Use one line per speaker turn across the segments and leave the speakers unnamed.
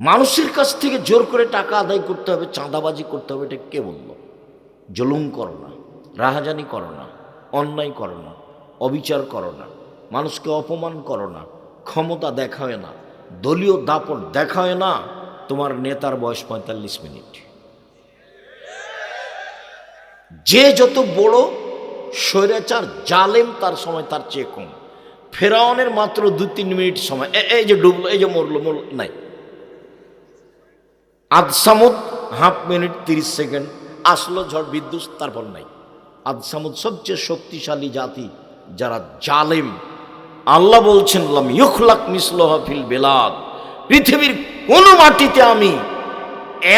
মানুষের কাছ থেকে জোর করে টাকা আদায় করতে হবে, চাঁদাবাজি করতে হবে, এটা কে বলল? জুলুম করো না, রাহাজানি করো না, অন্যায় করো না, অবিচার করো না, মানুষকে অপমান করো না, ক্ষমতা দেখায় না, দলীয় দাপট দেখায় না, তোমার নেতার বয়স পঁয়তাল্লিশ মিনিট। যে যত বড় স্বৈরাচার, জালেম তার সময় তার চেয়ে কম। ফেরাউনের মাত্র দু তিন মিনিট সময় এই যে ডুবলো, এই যে মরলো, মরল, নাই। আদসামুদ, হাফ মিনিট তিরিশ সেকেন্ড। আসলো ঝড়, বিদ্যুৎ, তারপর নাই। আদসামুদ সবচেয়ে শক্তিশালী জাতি, যারা জালেম। আল্লাহ বলছেন ইউখলাক মিসলহ ফিল বেলাদ। পৃথিবীর কোন মাটিতে আমি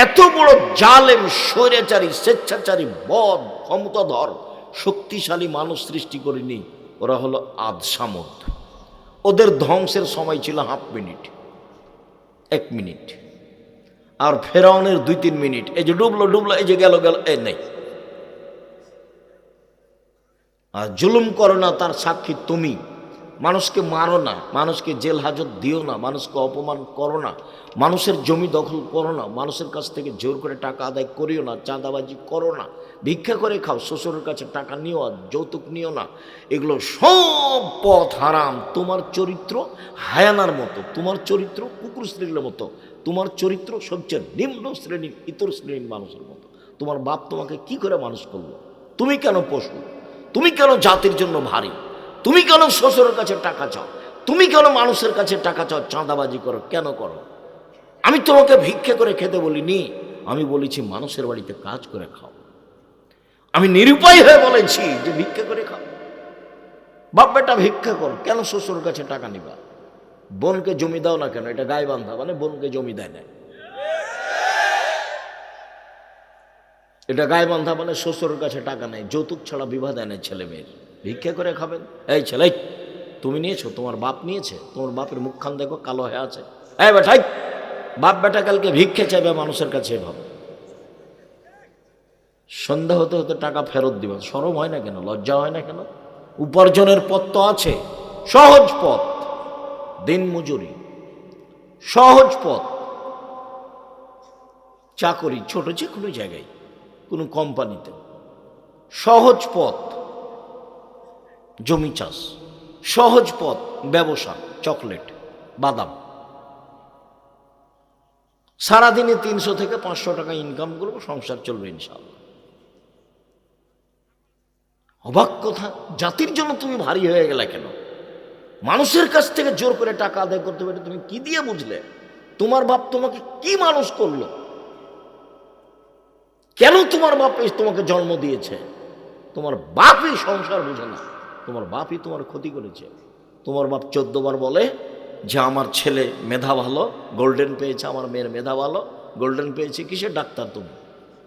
এত বড় জালেম, স্বৈরাচারী, স্বেচ্ছাচারী, বদ, ক্ষমতাধর, শক্তিশালী মানুষ সৃষ্টি করিনি। ওরা হলো আদসামুদ। ওদের ধ্বংসের সময় ছিল হাফ মিনিট। এক মিনিট। আর ফেরাউনের দুই তিন মিনিট। এই যে ডুবলো ডুবলো, এই যে গেল গেল এ নেই। আর জুলুম করো না, তার সাক্ষী তুমি। মানুষকে মারো না, মানুষকে জেল হাজত দিও না, মানুষকে অপমান করো না, মানুষের জমি দখল করো না, মানুষের কাছ থেকে জোর করে টাকা আদায় করিও না, চাঁদাবাজি করো না। ভিক্ষা করে খাও, শ্বশুরের কাছে টাকা নিও আর যৌতুক নিও না। এগুলো সব পথ হারাম। তোমার চরিত্র হায়ানার মতো, তোমার চরিত্র কুকুর শ্রেণির মতো, তোমার চরিত্র সবচেয়ে নিম্ন শ্রেণির, ইতর শ্রেণির মানুষের মতো। তোমার বাপ তোমাকে কি করে মানুষ করল? তুমি কেন পশু? তুমি কেন জাতির জন্য ভারী? তুমি কেন শ্বশুরের কাছে টাকা চাও? তুমি কেন মানুষের কাছে টাকা চাও, চাঁদাবাজি করো, কেন করো? আমি তোমাকে ভিক্ষে করে খেতে বলিনি। আমি বলেছি, মানুষের বাড়িতে কাজ করে খাও। আমি নিরুপায় হয়ে বলেছি যে ভিক্ষা করে খাও। বাপ বেটা ভিক্ষা কর, কেন শ্বশুরের কাছে টাকা নিবা? বোনকে জমি দাও না কেন? এটা গায়ে বান্ধা মানে বোনকে জমি দেয় না। এটা গায়ে বান্ধা মানে শ্বশুরের কাছে টাকা নেই, যৌতুক ছাড়া বিবাহ দেয় না ছেলে মেয়ের। ভিক্ষা করে খাবেন? এই ছেলে তুমি নিয়েছো, তোমার বাপ নিয়েছে? তোমার বাপের মুখখান দেখো, কালো হয়ে আছে। এই বেটাই বাপ বেটা কালকে ভিক্ষে চাইবে মানুষের কাছে এভাবে। সন্ধ্যা হতে হতে টাকা ফেরত দিবেন। সরম হয় না কেন? লজ্জা হয় না কেন? উপার্জনের পথ তো আছে। সহজ পথ। দিন মজুরি। সহজ পথ। চাকরি ছোট যে কোনো জায়গায়, কোনো কোম্পানিতে। সহজ পথ। জমি চাষ। সহজ পথ। ব্যবসা, চকলেট, বাদাম। সারাদিনে তিনশো থেকে পাঁচশো টাকা ইনকাম করব, সংসার চলবে ইনশাল্লাহ অবাক কথা, জাতির জন্য তুমি ভারী হয়ে গেলে কেন? মানুষের কাছ থেকে জোর করে টাকা আদায় করতে পারে তুমি কি দিয়ে বুঝলে? তোমার বাপ তোমাকে কি মানুষ করল? কেন তোমার বাপ তোমাকে জন্ম দিয়েছে? তোমার বাপই সংসার বুঝে না। তোমার বাপই তোমার ক্ষতি করেছে। তোমার বাপ চোদ্দ বার বলে যে, আমার ছেলে মেধা ভালো, গোল্ডেন পেয়েছে, আমার মেয়ের মেধা ভালো, গোল্ডেন পেয়েছে, কিসের ডাক্তার তুমি?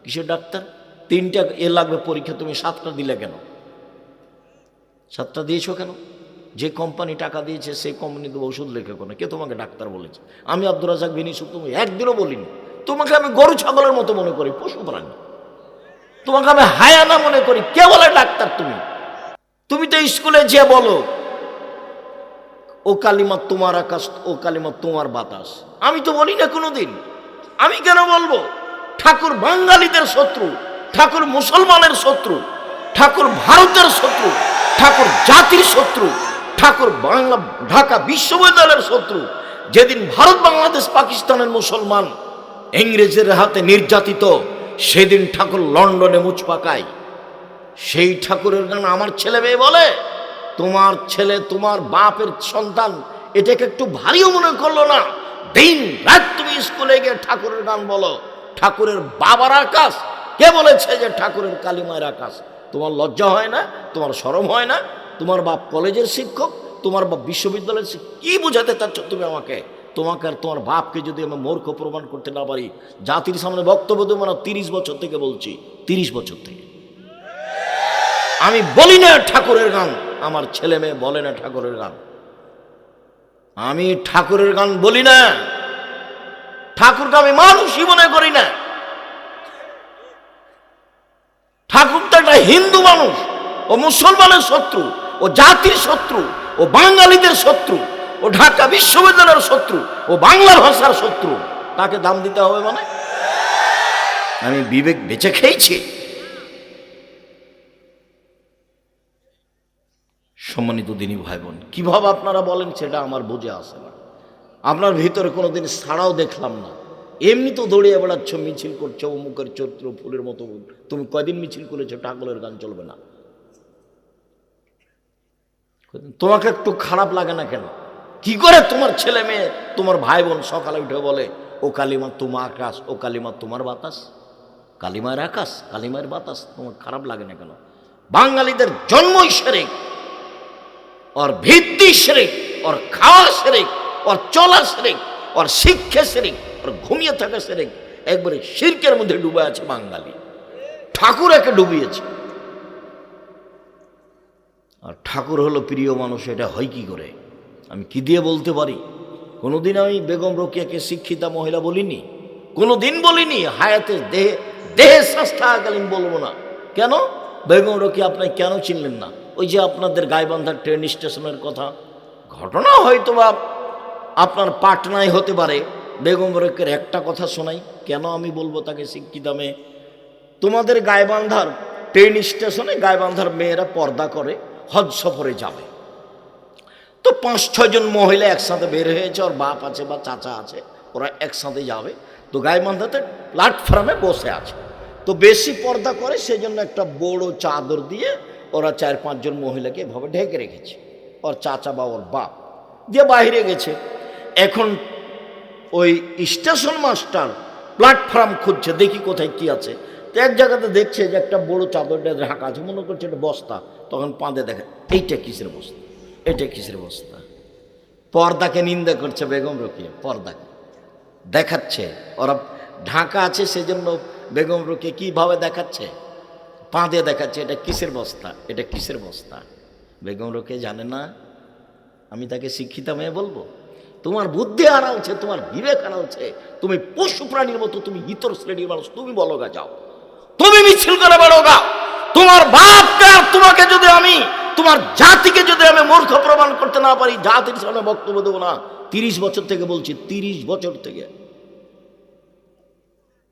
কিসের ডাক্তার? তিনটা এ লাগবে পরীক্ষা, তুমি সাতটা দিলে কেন? সাতটা দিয়েছ কেন? যে কোম্পানি টাকা দিয়েছে সেই কোম্পানি তো ওষুধ লেখে কোনো। কে তোমাকে ডাক্তার বলেছে? আমি আব্দুল রাজাক বিনিসু তুমি একদিনও বলিনি। তোমাকে আমি গরু ছাগলের মতো মনে করি, পশু প্রাণী। তোমাকে আমি হায়ানা মনে করি, কে বলে ডাক্তার তুমি? তুমি তো স্কুলে যে বলো, ও কালিমা তোমার আকাশ, ও কালিমা তোমার বাতাস। আমি তো বলি না কোনোদিন। আমি কেন বলব? ঠাকুর বাঙালিদের শত্রু, ঠাকুর মুসলমানের শত্রু, ঠাকুর ভারতের শত্রু। ঠাকুর জাতির শত্রু, ঠাকুর বাংলা, ঢাকা বিশ্ববিদ্যালয়ের শত্রু। যেদিন ভারত, বাংলাদেশ, পাকিস্তানের মুসলমান ইংরেজের হাতে নির্যাতিত, সেদিন ঠাকুর লন্ডনে মুচ পাকায় সেই ঠাকুরের গান আমার ছেলে মেয়ে বলে, তোমার ছেলে, তোমার বাপের সন্তান, এটাকে একটু ভারীও মনে করল না। দিন রাত তুমি স্কুলে গিয়ে ঠাকুরের গান বলো। ঠাকুরের বাবার আকাশ, কে বলেছে যে ঠাকুরের কালিমায়ের আকাশ? তোমার লজ্জা হয় না, তোমার শরম হয় না, তোমার বাপ কলেজের শিক্ষক, তোমার বাপ বিশ্ববিদ্যালয়ের কি বোঝাতে চাচ্ছ তুমি আমাকে? তোমাকে আর তোমার বাপকে যদি আমি মূর্খ প্রমাণ করতে না পারি, জাতির সামনে বক্তব্য দেবো না, তিরিশ বছর থেকে বলছি, তিরিশ বছর থেকে। আমি বলি না ঠাকুরের গান, আমার ছেলে মেয়ে বলে না ঠাকুরের গান। আমি ঠাকুরের গান বলি না। ঠাকুরকে আমি মানুষই মনে করি না। ঠাকুর হিন্দু মানুষ, ও মুসলমানের শত্রু, ও জাতির শত্রু, ও বাঙালিদের শত্রু, ও ঢাকা বিশ্ববিদ্যালয়ের শত্রু, ও বাংলা ভাষার শত্রু, তাকে দাম দিতে হবে মানে? আমি বিবেক বেঁচে খেয়েছি। সম্মানিত দিনী ভাই বোন কীভাবে আপনারা বলেন সেটা আমার বুঝে আসে না। আপনার ভিতরে কোনোদিন ছাড়াও দেখলাম না। এমনি তো দৌড়িয়ে বেড়াচ্ছ, মিছিল করছ, অমুকের চরিত্র ফুলের মতো। তুমি কয়দিন মিছিল করেছ? টাকলের গান চলবে না। তোমাকে একটু খারাপ লাগে না কেন? কি করে তোমার ছেলে মেয়ে, তোমার ভাই বোন সকালে উঠে বলে, ও কালিমা তোমার আকাশ, ও কালিমা তোমার বাতাস, কালিমার আকাশ, কালিমার বাতাস। তোমার খারাপ লাগে না কেন? বাঙালিদের জন্মই সেরেক ওর ভিত্তি সেরেক ওর খাওয়া সেরেক ওর চলা সেরেক ওর শিক্ষা সেরেক ওর ঘুমিয়ে থাকা সেরেক একবারে শির্কের মধ্যে ডুবে আছে বাঙালি। ঠাকুর একে ডুবিয়েছে। আর ঠাকুর হলো প্রিয় মানুষ, এটা হয় কি করে? আমি কি দিয়ে বলতে পারি? কোনোদিন আমি বেগম রোকিয়াকে শিক্ষিতা মহিলা বলিনি? কোনোদিন বলিনি, হায়াতে দেহে দেহে স্বাস্থ্যকালীন বলব না। কেন? বেগম রোকিয়া আপনি কেন চিনলেন না? ওই যে আপনাদের গাইবান্ধার ট্রেন স্টেশনের কথা। ঘটনা হয়তো বা আপনার পাটনায় হতে পারে। বেগম রোকের একটা কথা শোনাই, কেন আমি বলব তাকে শিক্ষিতা মেয়ে? তোমাদের গাইবান্ধার ট্রেন স্টেশনে গাইবান্ধার মেয়েরা পর্দা করে, হজ সফরে যাবে। তো পাঁচ ছজন মহিলা একসাথে বের হয়েছে, ওর বাপ আছে বা চাচা আছে, ওরা একসাথে যাবে। তো গাইবান্ধাতে প্ল্যাটফর্মে বসে আছে। তো বেশি পর্দা করে সেই জন্য একটা বড় চাদর দিয়ে ওরা চার পাঁচজন মহিলাকে এভাবে ঢেকে রেখেছে, ওর চাচা বা ওর বাপ। দিয়ে বাইরে গেছে। এখন ওই স্টেশন মাস্টার প্ল্যাটফর্ম খুঁজছে, দেখি কোথায় কি আছে। তো এক জায়গাতে দেখছে যে একটা বড় চাদরটা ঢাকা আছে, মনে করছে এটা বস্তা। তখন পাঁদে দেখে, এইটা কিসের বস্তা? এটা কিসের বস্তা? পর্দাকে নিন্দা করছে বেগম রকিয়া, পর্দাকে। দেখাচ্ছে, ওরা ঢাকা আছে সেজন্য বেগম রকিয়া কীভাবে দেখাচ্ছে? পাঁদে দেখাচ্ছে, এটা কিসের বস্তা? এটা কিসের বস্তা? বেগম রকিয়া জানে না, আমি তাকে শিক্ষিতা মেয়ে বলব? তোমার বুদ্ধি হারাচ্ছে তোমার বিবেক আনা হচ্ছে তুমি পশু প্রাণীর মতো, তুমি ইতর শ্রেণির মানুষ, তুমি বলো গা যাও। তুমি মিছিল করে বেড়ো গা তোমার আর তোমাকে যদি আমি, তোমার জাতিকে যদি আমি মূর্খ প্রমাণ করতে না পারি, জাতির সামনে বক্তব্য দেবো না। তিরিশ বছর থেকে বলছি, তিরিশ বছর থেকে।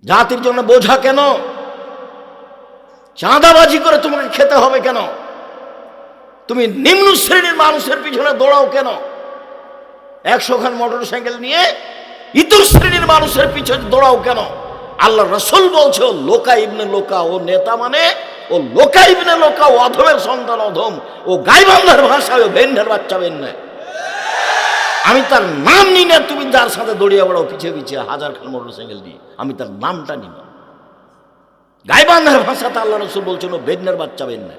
জাতির জন্য বোঝা কেন? চাঁদাবাজি করে তোমাকে খেতে হবে কেন? তুমি নিম্ন শ্রেণির মানুষের পিছনে দৌড়াও কেন? একশো খান মোটর সাইকেল নিয়ে ইতর শ্রেণির মানুষের পিছনে দৌড়াও কেন? আল্লাহ রসুল বলছে, ও লোকা ইবনে লোকা, ও নেতা মানে ও লোকা ইবনে লোকা, ও অধমের সন্তান অধম, ও গাইবান্ধার ভাষায় ও বেন্ডার বাচ্চা বেন্নে আমি তার নাম নিই না, তুমি যার সাথে দৌড়িয়ে বেড়াও, পিছিয়ে পিছিয়ে হাজার খান মোটর সাইকেল নিয়ে। আমি তার নামটা নিব। গাইবান্ধার ভাষাতে আল্লাহ রসুল বলছেন, ও বেন্নার বাচ্চা বেন্নে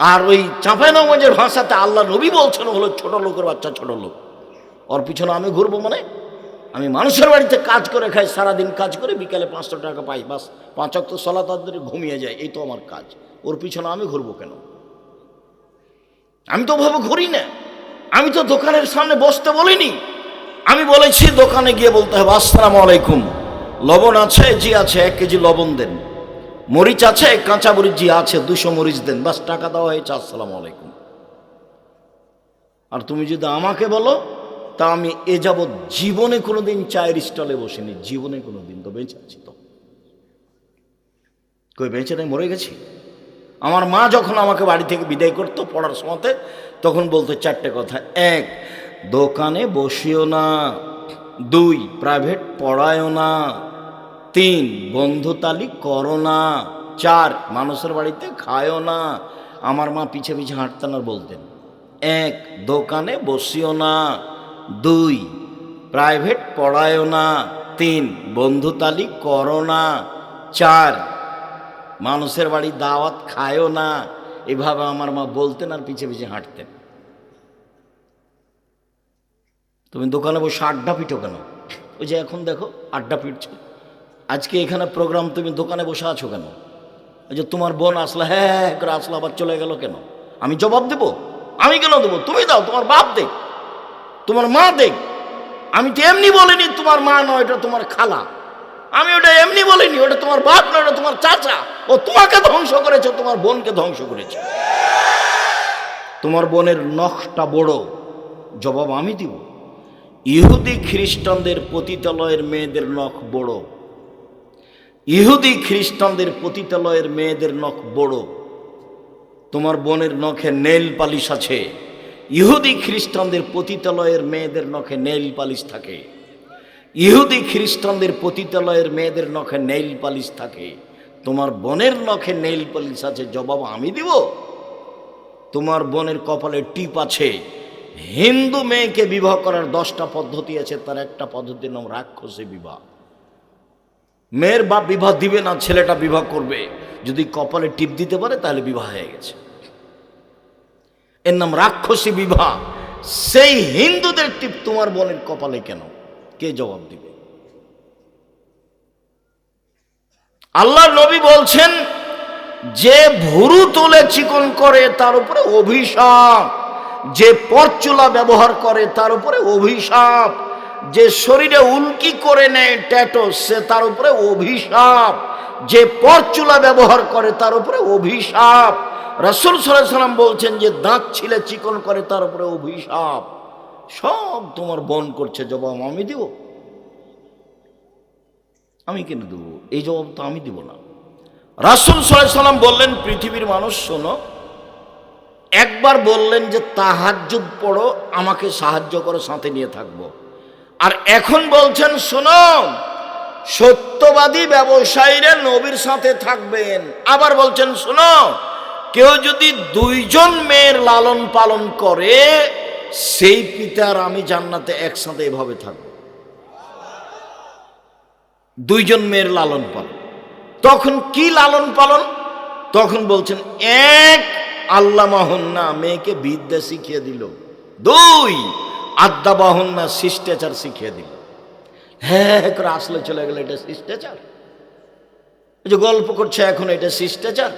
আর ওই চাঁপাইনগঞ্জের ভাষাতে আল্লাহ নবী বলছেন হলো ছোট লোকের বাচ্চা, ছোট লোক। ওর পিছনে আমি ঘুরবো মানে? আমি মানুষের বাড়িতে কাজ করে খাই, সারাদিন কাজ করে বিকালে পাঁচশো টাকা পাই, বাস। পাঁচ অক্ট সলা তাদের ঘুমিয়ে যায়, এই তো আমার কাজ। ওর পিছনে আমি ঘুরবো কেন? আমি তো ওভাবে ঘুরি না। আমি তো দোকানের সামনে বসতে বলিনি। আমি বলেছি, দোকানে গিয়ে বলতে হবে, আসসালামু আলাইকুম। লবণ আছে, জি আছে, এক কেজি লবণ দেন। মরিচ আছে, কাঁচা মরিচ জি আছে, দুশো মরিচ দেন, বাস টাকা দেওয়া হয়েছে, আসসালামু আলাইকুম। আর তুমি যদি আমাকে বলো, তা আমি এ যাবৎ জীবনে কোনো দিন চায়ের স্টলে বসিনি, জীবনে কোনো দিন তো বেঁচে আছি তো। কই, বেঁচে নেই, মরে গেছি? আমার মা যখন আমাকে বাড়ি থেকে বিদায় করতো পড়ার সময়তে, তখন বলতো চারটে কথা। এক, দোকানে বসিও না। দুই প্রাইভেট পড়ায়ও না। তিন, বন্ধুতালি করো না। চার, মানুষের বাড়িতে খায়ও না। আমার মা পিছে পিছে হাঁটতেন আর বলতেন, এক, দোকানে বসিও না। দুই, প্রাইভেট পড়ায়ও না। তিন, বন্ধুতালি করো না। চার, মানুষের বাড়ি দাওয়াত খায়ও না। এভাবে আমার মা বলতেন আর পিছে পিছে হাঁটতেন। তুমি দোকানে বসে আড্ডা পিটো কেন? ওই যে এখন দেখো, আড্ডা পিটছো। আজকে এখানে প্রোগ্রাম তুমি দোকানে বসে আছো কেন? যে তোমার বোন আসলে হ্যাঁ হ্যাঁ করে আসলো, আবার চলে গেল কেন? আমি জবাব দেব? আমি কেন দেবো? তুমি দাও, তোমার বাপ দেখ, তোমার মা দেখ। আমি তো এমনি বলিনি তোমার মা নয়, এটা তোমার খালা। আমি ওটা এমনি বলিনি, ওটা তোমার বাপ নয়, ওটা তোমার চাচা। ও তোমাকে ধ্বংস করেছে, তোমার বোনকে ধ্বংস করেছে। তোমার বোনের নখটা বড়, জবাব আমি দিব। ইহুদি খ্রিস্টানদের পতিতালয়ের মেয়েদের নখ বড় ইহুদি খ্রিস্টানদের পতিতালয়ের মেয়েদের নখ বড়। তোমার বোনের নখে নেল পালিশ আছে। ইহুদি খ্রিস্টানদের পতিতালয়ের মেয়েদের নখে নেল পালিশ থাকে। ইহুদি খ্রিস্টানদের পতিতালয়ের মেয়েদের নখে নেইল পালিশ থাকে। তোমার বোনের নখে নেইল পালিশ আছে, জবাব আমি দিব? তোমার বোনের কপালে টিপ আছে। হিন্দু মেয়েকে বিবাহ করার দশটা পদ্ধতি আছে, তার একটা পদ্ধতির নাম রাক্ষসী বিবাহ। মেয়ের বাপ বিবাহ দিবে না, ছেলেটা বিবাহ করবে। যদি কপালে টিপ দিতে পারে, তাহলে বিবাহ হয়ে গেছে। এর নাম রাক্ষসী বিবাহ। সেই হিন্দুদের টিপ তোমার বোনের কপালে কেন? কে জবাব দিবে? আল্লাহ নবী বলছেন, যে ভুরু তুলে চিকন করে, তার উপরে অভিশাপ। যে পরচুলা ব্যবহার করে, তার উপরে অভিশাপ। যে শরীরে উল্কি করে নেয় ট্যাটো, সে তার উপরে অভিশাপ। যে পরচুলা ব্যবহার করে, তার উপরে অভিশাপ। রসুল সাল্লাম বলছেন যে, দাঁত ছিলে, চিকন করে, তার উপরে অভিশাপ। সব তোমার বন করছে, জবাব আমি দিব। আমি কেন দেব? এই জবাব তো আমি দিব না। রাসুল সাল্লাম বললেন, পৃথিবীর মানুষ, শোনো, একবার বললেন যে, তাহাজ্জুদ পড়ো, আমাকে সাহায্য করো, সাথে নিয়ে থাকব। আর এখন বলছেন শোনো সত্যবাদী ব্যবসায়ীরা নবীর সাথে থাকবেন। আবার বলছেন শোনো কেউ যদি দুইজন মেয়ের লালন পালন করে, সেই পিতার আমি জান্নাতে একসাথে এভাবে থাকব। দুইজন মেয়ের লালন পালন। তখন কি লালন পালন? তখন বলছেন, এক আল্লাহ মাহন্না মেয়েকে বিদ্যা শিখিয়ে দিল। দুই আদ্যা বাহন্না শিষ্টাচার শিখিয়ে দিল। হ্যাঁ হ্যাঁ করে আসলে, চলে গেল, এটা শিষ্টাচার। ওই যে গল্প করছে এখন, এটা শিষ্টাচার।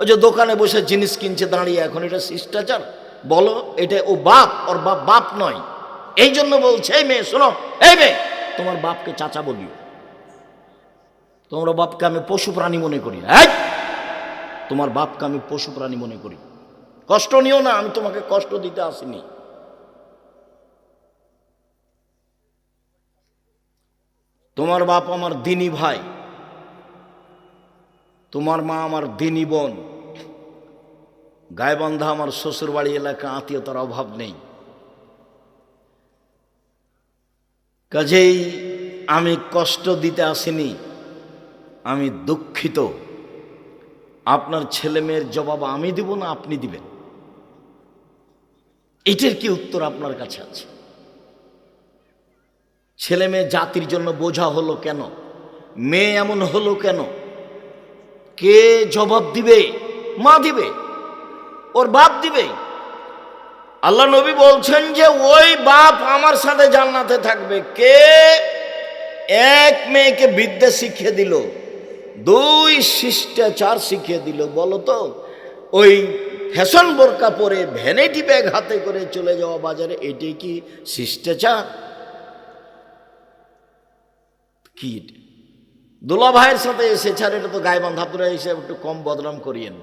ওই যে দোকানে বসে জিনিস কিনছে, দাঁড়িয়ে এখন এটা শিষ্টাচার। বলো, এটা ও বাপ, ওর বাপ বাপ নয়। এই জন্য বলছে, এই মেয়ে, শোনো, এই মেয়ে, তোমার বাপকে চাচা বলিও। তোমার বাপকে আমি পশু প্রাণী মনে করি। হ্যাঁ তোমার বাপকে আমি পশু প্রাণী মনে করি। কষ্ট নিও না, আমি তোমাকে কষ্ট দিতে আসিনি। তোমার বাপ আমার দিনী ভাই, তোমার মা আমার দিনী বোন। গায়বান্ধা আমার শ্বশুরবাড়ি এলাকা, আত্মীয়তার অভাব নেই। কাজেই আমি কষ্ট দিতে আসিনি, আমি দুঃখিত। আপনার ছেলে মেয়ের জবাব আমি দিব না, আপনি দিবেন। এটার কি উত্তর আপনার কাছে আছে? ছেলে মেয়ে জাতির জন্য বোঝা হলো কেন? মেয়ে এমন হলো কেন? কে জবাব দিবে? মা দিবে? ওর বাপ দিবে? আল্লাহ নবী বলছেন যে, ওই বাপ আমার সাথে জান্নাতে থাকবে। কে? এক মেয়েকে বিদ্যা শিখিয়ে দিল, দুই শিষ্টাচার শিখিয়ে দিল, বলো তো? ওই ফ্যাশন বোরকা পরে ভ্যানিটি ব্যাগ হাতে করে চলে যাওয়া বাজারে এটি কি শিষ্টাচার? কি এটা? দোলা ভাইয়ের সাথে এসেছে আর এটা তো গায়ে বান্ধা বান্ধাপুরা এসে একটু কম বদনাম করিয়েন।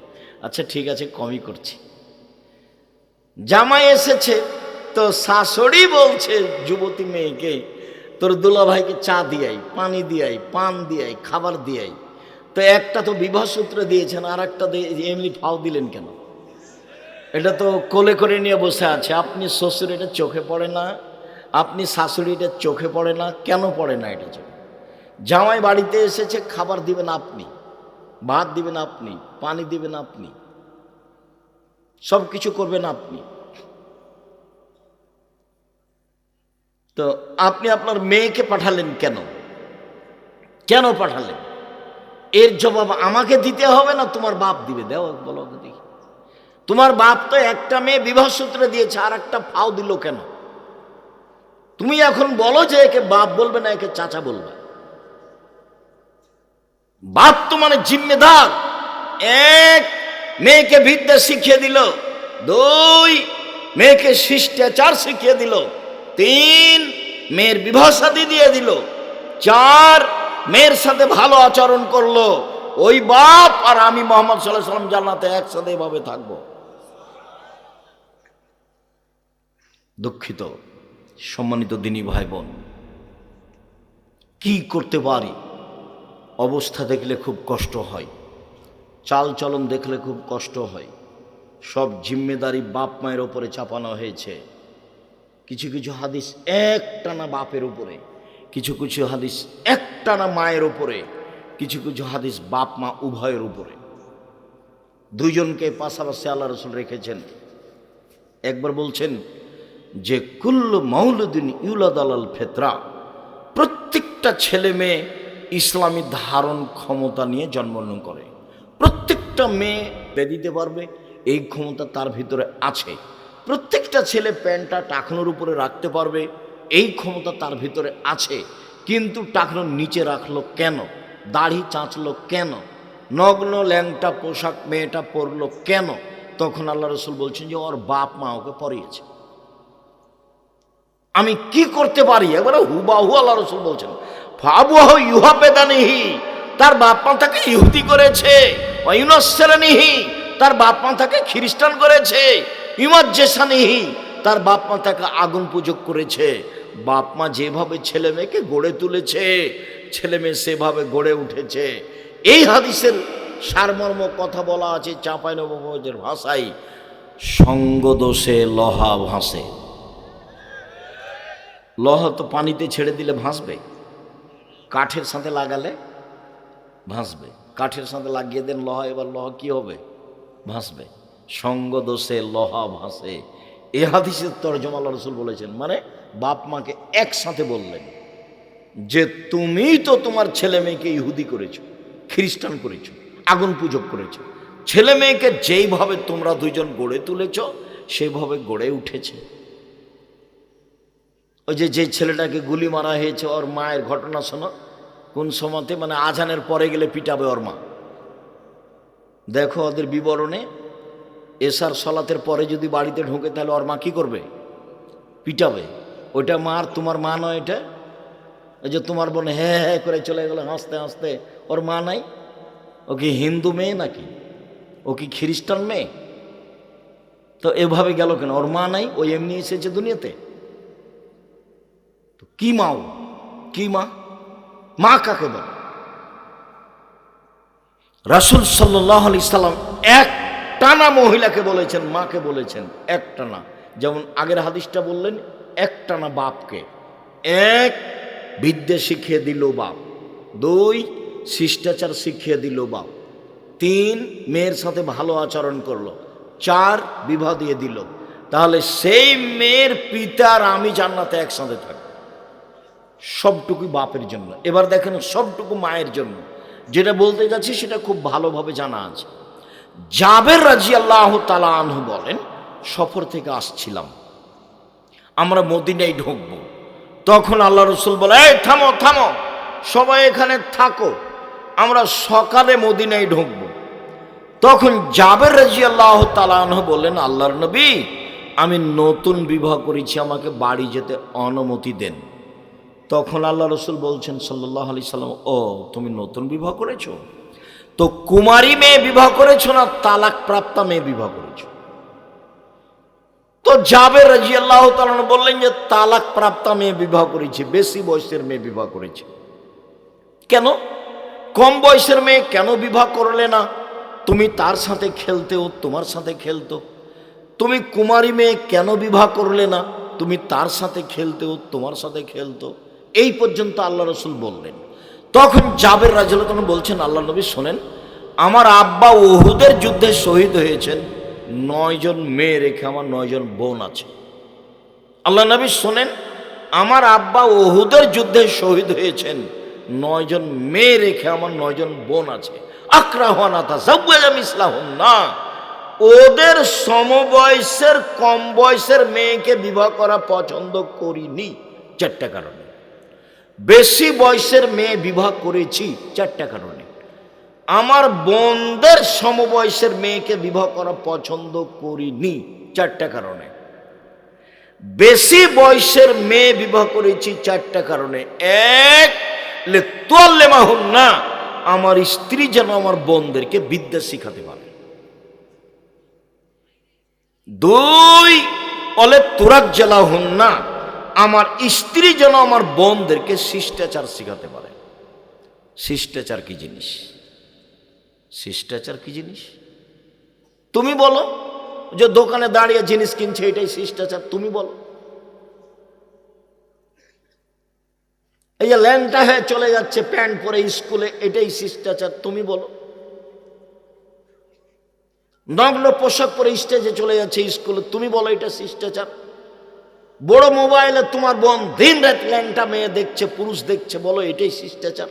আচ্ছা ঠিক আছে, কমই করছি। জামাই এসেছে, তো শাশুড়ি বলছে, যুবতী মেয়েকে, তোর দুলা ভাইকে চা দিয়াই, পানি দিয়াই, পান দিয়াই, খাবার দিয়াই। তো একটা তো বিবাহ সূত্র দিয়েছেন, আর একটা এমনি ফাও দিলেন কেন? এটা তো কোলে করে নিয়ে বসে আছে। আপনি শ্বশুর এটা চোখে পড়ে না, আপনি শাশুড়ি এটা চোখে পড়ে না, কেন পড়ে না এটা চোখে? জামাই বাড়িতে এসেছে, খাবার দিবেন আপনি, ভাত দিবেন আপনি, পানি দিবেন আপনি সব কিছু করবেন আপনি। তো আপনি আপনার মেয়েকে পাঠালেন কেন? কেন পাঠালেন? এর জবাব আমাকে দিতে হবে না তোমার বাপ দিবে? দেও বলো দেখি। তোমার বাপ তো একটা মেয়ে বিবাহ সূত্রে দিয়েছে, আর একটা ফাও দিল কেন? তুমি এখন বলো যে একে বাপ বলবে না, একে চাচা বলবে। বাপ তো মানে জিম্মেদার। এক, মেয়েকে বিদ্যা শিখিয়ে দিল। দুই, মেয়েকে শিষ্টাচার শিখিয়ে দিল। তিন, মেয়ের বিবাহ সাথী দিয়ে দিল। চার, মেয়ের সাথে ভালো আচরণ করল। ওই বাপ আর আমি মোহাম্মদ সাল্লাহ সাল্লাম জান্নাতে একসাথে এভাবে থাকব। দুঃখিত, সম্মানিত দিনী ভাই বোন, কি করতে পারি? অবস্থা দেখলে খুব কষ্ট হয়। চাল চলন দেখলে খুব কষ্ট হয়। সব জিম্মেদারি বাপ মায়ের ওপরে চাপানো হয়েছে। কিছু কিছু হাদিস একটানা বাপের উপরে, কিছু কিছু হাদিস একটানা মায়ের উপরে, কিছু কিছু হাদিস বাপ মা উভয়ের উপরে। দুইজনকে পাশাপাশি আল্লাহ রসুল রেখেছেন। একবার বলছেন যে, কুল্লু মৌলুদ্দিন ইউলাদ আলাল ফেতরা। প্রত্যেকটা ছেলে মেয়ে ইসলামী ধারণ ক্ষমতা নিয়ে জন্মগ্রহণ করে। প্রত্যেকটা মেয়ে বেঁধে দিতে পারবে, এই ক্ষমতা তার ভিতরে আছে। প্রত্যেকটা ছেলে প্যান্টটা টাকনোর উপরে রাখতে পারবে, এই ক্ষমতা তার ভিতরে আছে। কিন্তু টাকনোর নিচে রাখল কেন? দাড়ি চাঁচলো কেন? নগ্ন ল্যাংটা পোশাক মেয়েটা পরলো কেন? তখন আল্লাহ রসুল বলছেন যে, ওর বাপ মা ওকে পরিয়েছে। আমি কি করতে পারি? একবারে হুবাহু আল্লাহ রসুল বলছেন। ফাবুহ ইউহা পেদানিহি তার বাপ মা তাকে ইহুদি করেছে ইউনসেরানিহি তার বাপ মা তাকে খ্রিস্টান করেছে, ইমাজ্জেসানিহি, তার বাপ মা তাকে আগুন পূজক করেছে। বাপ মা যেভাবে ছেলে মেয়েকে গড়ে তুলেছে, ছেলে মেয়ে সেভাবে গড়ে উঠেছে। এই হাদিসের সারমর্ম কথা বলা আছে চাঁপাই নবমের ভাষায়, সঙ্গদোষে লহা ভাসে। লহা তো পানিতে ছেড়ে দিলে ভাসবে। কাঠের সাথে লাগালে ভাসবে। কাঠের সাথে লাগিয়ে দেন লহা, এবার লহা কি হবে? ভাসবে। সঙ্গ দোষে লহা ভাসে। এ হাদিসের তর্জমা আল্লাহ রসুল বলেছেন মানে বাপ মাকে একসাথে বললেন যে, তুমি তো তোমার ছেলে মেয়েকে ইহুদি করেছ, খ্রিস্টান করেছ, আগুন পূজক করেছ। ছেলে মেয়েকে যেইভাবে তোমরা দুইজন গড়ে তুলেছ, সেভাবে গড়ে উঠেছে। ওই যে যে ছেলেটাকে গুলি মারা হয়েছে, ওর মায়ের ঘটনা শোনো। কোন সময়তে মানে আজানের পরে গেলে পিটাবে ওর মা। দেখো ওদের বিবরণে, এসার সলাতের পরে যদি বাড়িতে ঢোকে তাহলে ওর মা কী করবে? পিটাবে। ওইটা মার, তোমার মা নয় এটা? ওই যে তোমার বোন হ্যাঁ হ্যাঁ করে চলে গেল, হাসতে হাসতে। ওর মা নাই? ও কি হিন্দু মেয়ে নাকি? ও কি খ্রিস্টান মেয়ে? তো এভাবে গেল কেন? ওর মা নাই, ও এমনি এসেছে দুনিয়াতে? তো কি মা ও? কি মা? মা কাকে বলে? রাসুল সাল্লাহ আলি সাল্লাম এক টানা মহিলাকে বলেছেন, মাকে বলেছেন এক টানা যেমন আগের হাদিসটা বললেন এক টানা বাপকে। এক, বিদ্যে শিখিয়ে দিল বাপ। দুই, শিষ্টাচার শিখিয়ে দিল বাপ। তিন, মেয়ের সাথে ভালো আচরণ করল। চার, বিবাহ দিয়ে দিল। তাহলে সেই মেয়ের পিতার আমি জান্নাতে একসাথে থাকব সবটুকুই বাপের জন্য। এবার দেখেন সবটুকু মায়ের জন্য। যেটা বলতে যাচ্ছি সেটা খুব ভালোভাবে জানা আছে। জাবের রাজি আল্লাহ তালা আনহু বলেন, সফর থেকে আসছিলাম। আমরা মদিনায় ঢুকবো। তখন আল্লাহ রসুল বলে, এই থামো থামো। সবাই এখানে থাকো। আমরা সকালে মদিনায় ঢুকবো। তখন জাবের রাজি আল্লাহ তালাহ বলেন আল্লাহর নবী, আমি নতুন বিবাহ করেছি, আমাকে বাড়ি যেতে অনুমতি দেন। তখন আল্লাহ রসুল বলছেন সাল্লাহ আলি সাল্লাম, ও, তুমি নতুন বিবাহ করেছ? তো কুমারী মেয়ে বিবাহ করেছ না তালাক প্রাপ্তা মেয়ে বিবাহ করেছ? তো যাবে রাজি আল্লাহ বললেন যে তালাক প্রাপ্তা মেয়ে বিবাহ করেছে, বেশি বয়সের মেয়ে বিবাহ করেছে। কেন? কম বয়সের মেয়ে কেন বিবাহ করলে না? তুমি তার সাথে খেলতেও, তোমার সাথে খেলতো। তুমি কুমারী মেয়ে কেন বিবাহ করলে না? তুমি তার সাথে খেলতেও, তোমার সাথে খেলতো। এই পর্যন্ত আল্লাহ রসুল বললেন। তখন জাবের রাজুলতন বলছেন, আল্লাহ নবী শোনেন, আমার আব্বা ওহুদের যুদ্ধে শহীদ হয়েছেন নয়জন মেয়ে রেখে আমার নয়জন বোন আছে। আল্লাহ নবী শোনেন, আমার আব্বা ওহুদের যুদ্ধে শহীদ হয়েছেন নয়জন মেয়ে রেখে আমার নয়জন বোন আছে। আক্রাহানাথা ইসলাম না ওদের সমবয়সের কম বয়সের মেয়েকে বিবাহ করা পছন্দ করিনি, চারটা কারণে। বেশি বয়সের মেয়ে বিবাহ করেছি চারটা কারণে। আমার বোনদের সমবয়সের মেয়েকে বিবাহ করা পছন্দ করিনি চারটা কারণে। বেশি বয়সের মেয়ে বিবাহ করেছি চারটা কারণে। এক, লে তোয়াল্লে মাহুন না আমার স্ত্রী যেন আমার বোনদেরকে বিদ্যা শিখাতে পারে। দুই অলে তোরাক জেলা হন না আমার স্ত্রী যেন আমার বোনদেরকে শিষ্টাচার শেখাতে পারে। শিষ্টাচার কি জিনিস? শিষ্টাচার কি জিনিস? তুমি বলো যে দোকানে দাঁড়িয়ে জিনিস কিনছে, এটাই শিষ্টাচার, তুমি বলো। এই যে ল্যাংটা হয়ে চলে যাচ্ছে প্যান্ট পরে স্কুলে, এটাই শিষ্টাচার, তুমি বলো। নগ্ন পোশাক পরে স্টেজে চলে যাচ্ছে স্কুলে, তুমি বলো এটা শিষ্টাচার। বড় মোবাইলে তোমার বোন দিন রাত ল্যাংটা মেয়ে দেখছে, পুরুষ দেখছে, বলো এটাই শিষ্টাচার।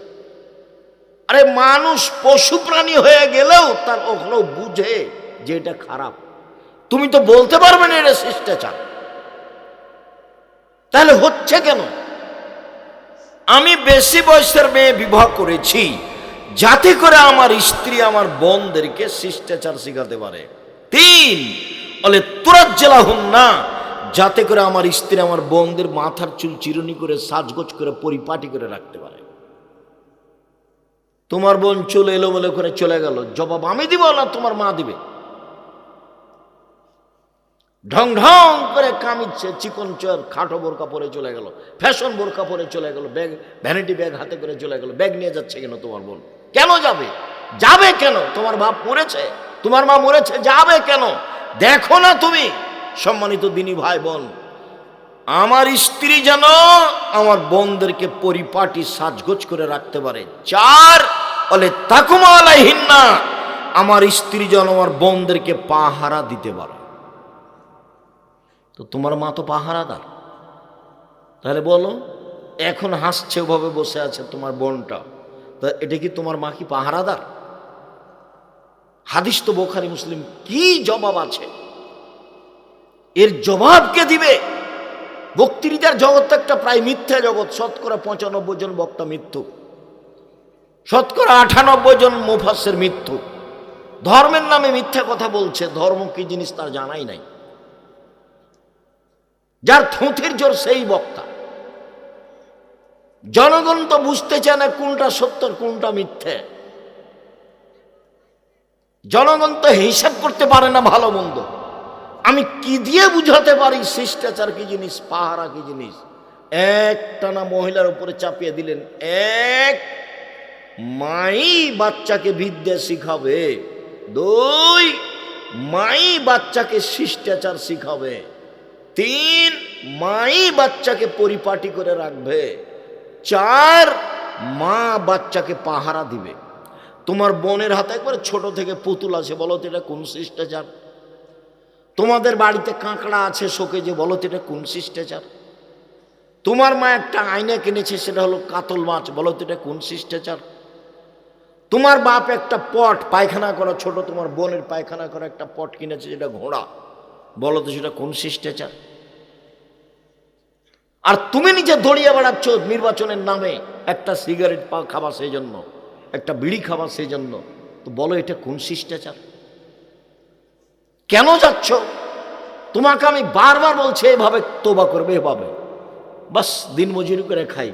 আরে মানুষ পশু প্রাণী হয়ে গেলেও তার ওখানেও বুঝে যে এটা খারাপ। তুমি তো বলতে পারবে না এটা শিষ্টাচার। তাহলে হচ্ছে কেন? আমি বেশি বয়সের মেয়ে বিবাহ করেছি, যাতে করে আমার স্ত্রী আমার বোনদেরকে শিষ্টাচার শেখাতে পারে। তিন, বলে তুরাত জেলা হন না যাতে করে আমার স্ত্রী আমার বোনদের মাথার চুল চিরুনি করে, সাজগোজ করে, পরিপাটি করে রাখতে পারে। তোমার বোন চুল এলোমেলো করে চলে গেল, জবাব আমি দিব না, তোমার মা দিবে। ঢং ঢং করে কামিচ্ছে, চিকন চর, খাটো বোরকা পরে চলে গেল, ফ্যাশন বোরকা পরে চলে গেল, ব্যাগ ভ্যানিটি ব্যাগ হাতে করে চলে গেল, ব্যাগ নিয়ে যাচ্ছে কেন তোমার বোন? কেন যাবে? যাবে কেন? তোমার বাপ মরেছে, তোমার মা মরেছে, যাবে কেন? দেখো না তুমি সম্মানিত দিনী ভাই বোন, আমার স্ত্রী যেন আমার বোনদেরকে পরিপাটি সাজগোজ করে রাখতে পারে। চার বলে তাকুমা আলাইহিন্না, আমার স্ত্রী যেন আমার বোনদেরকে পাহারা দিতে পারে। তো তোমার মা তো পাহারাদার। তাহলে বলো, এখন হাসছে ওভাবে বসে আছে তোমার বোনটা। তা এটা কি তোমার মা কি পাহারাদার? হাদিস তো বোখারি মুসলিম, কি জবাব আছে? এর জবাব কে দিবে? বক্তৃতার জগৎ একটা প্রায় মিথ্যা জগৎ। শতকরা পঁচানব্বই জন বক্তা মৃত্যু। শতকরা আটানব্বই জন মুফাসের মৃত্যু। ধর্মের নামে মিথ্যা কথা বলছে, ধর্ম কি জিনিস তার জানাই নাই। যার থুঁথির জোর সেই বক্তা। জনগণ তো বুঝতে চায় না কোনটা সত্য কোনটা মিথ্যে। জনগণ তো হিসাব করতে পারে না ভালো মন্দ। আমি কি দিয়ে বুঝাতে পারি শিষ্টাচার কি জিনিস, পাহারা কি জিনিস? একটানা মহিলার উপরে চাপিয়ে দিলেন, এক মাই বাচ্চাকে বিদ্যা শিখাবে, দুই মাই বাচ্চাকে শিষ্টাচার শিখাবে, তিন মাই বাচ্চাকে পরিপাটি করে রাখবে, চার মা বাচ্চাকে পাহারা দিবে। তোমার বোনের হাতে একবার ছোট থেকে পুতুল আছে, বলো তো এটা কোন শিষ্টাচার? তোমাদের বাড়িতে কাঁকড়া আছে শোকে যে বলো তো এটা কোন শিষ্টাচার? তোমার মা একটা আয়না কিনেছে, সেটা হলো কাতল মাছ, বলো তো এটা কোন শিষ্টাচার? তোমার বাপ একটা পট, পায়খানা করা ছোট, তোমার বোনের পায়খানা করা একটা পট কিনেছে, যেটা ঘোড়া, বলো তো সেটা কোন শিষ্টাচার? আর তুমি নিজে দড়িয়ে বেড়াচ্ছ নির্বাচনের নামে, একটা সিগারেট পা খাবা সেই জন্য একটা বিড়ি খাবা সেই জন্য তো বলো এটা কোন শিষ্টাচার? কেন যাচ্ছ? তোমাকে আমি বারবার বলছি, এভাবে তোবা করবে, এভাবে। বাস দিন মজুরি করে খাই।